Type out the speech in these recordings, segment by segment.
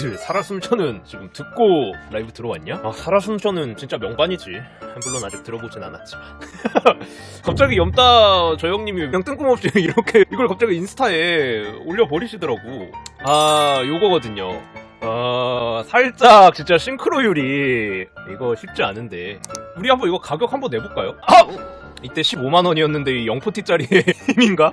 니들 살아숨처는 지금 듣고 라이브 들어왔냐? 아 살아숨처는 진짜 명반이지 물론 아직 들어보진 않았지만 갑자기 염따 저 형님이 그냥 뜬금없이 이렇게 이걸 갑자기 인스타에 올려버리시더라고 아 요거거든요 아 살짝 진짜 싱크로율이 이거 쉽지 않은데 우리 한번 이거 가격 한번 내볼까요? 아! 이때 15만원이었는데 이 0포티짜리의 힘인가?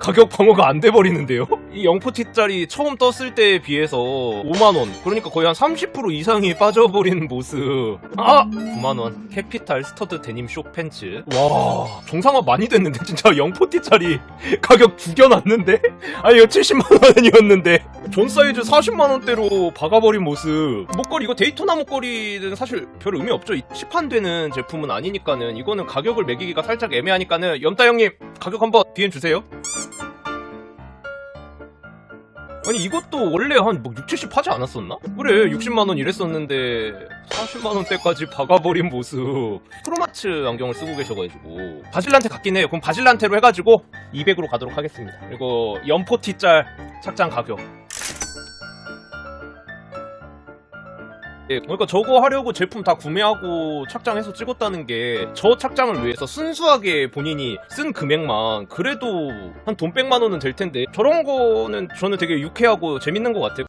가격 방어가 안 돼버리는데요? 이 0포티짜리 처음 떴을 때에 비해서 5만원. 그러니까 거의 한 30% 이상이 빠져버린 모습. 아! 9만원. 캐피탈 스터드 데님 쇼 팬츠. 와 정상화 많이 됐는데? 진짜 0포티짜리 가격 죽여놨는데? 아니 이거 70만원이었는데. 존 사이즈 40만원대로 박아버린 모습. 목걸이 이거 데이토나 목걸이는 사실 별 의미 없죠. 이 시판되는 제품은 아니니까는 이거는 가격을 매기기가 살짝 애매하니까는 염따 형님 가격 한번 DM 주세요 아니 이것도 원래 한 뭐 6, 70 하지 않았었나? 그래 60만원 이랬었는데 40만원대까지 박아버린 모습. 프로마츠 안경을 쓰고 계셔가지고. 바질란테 같긴 해요 그럼 바질란테로 해가지고 200으로 가도록 하겠습니다. 그리고 연포티짤 착장 가격 예, 그러니까 저거 하려고 제품 다 구매하고 착장해서 찍었다는 게 저 착장을 위해서 순수하게 본인이 쓴 금액만 그래도 한 돈 100만 원은 될 텐데 저런 거는 저는 되게 유쾌하고 재밌는 것 같아요.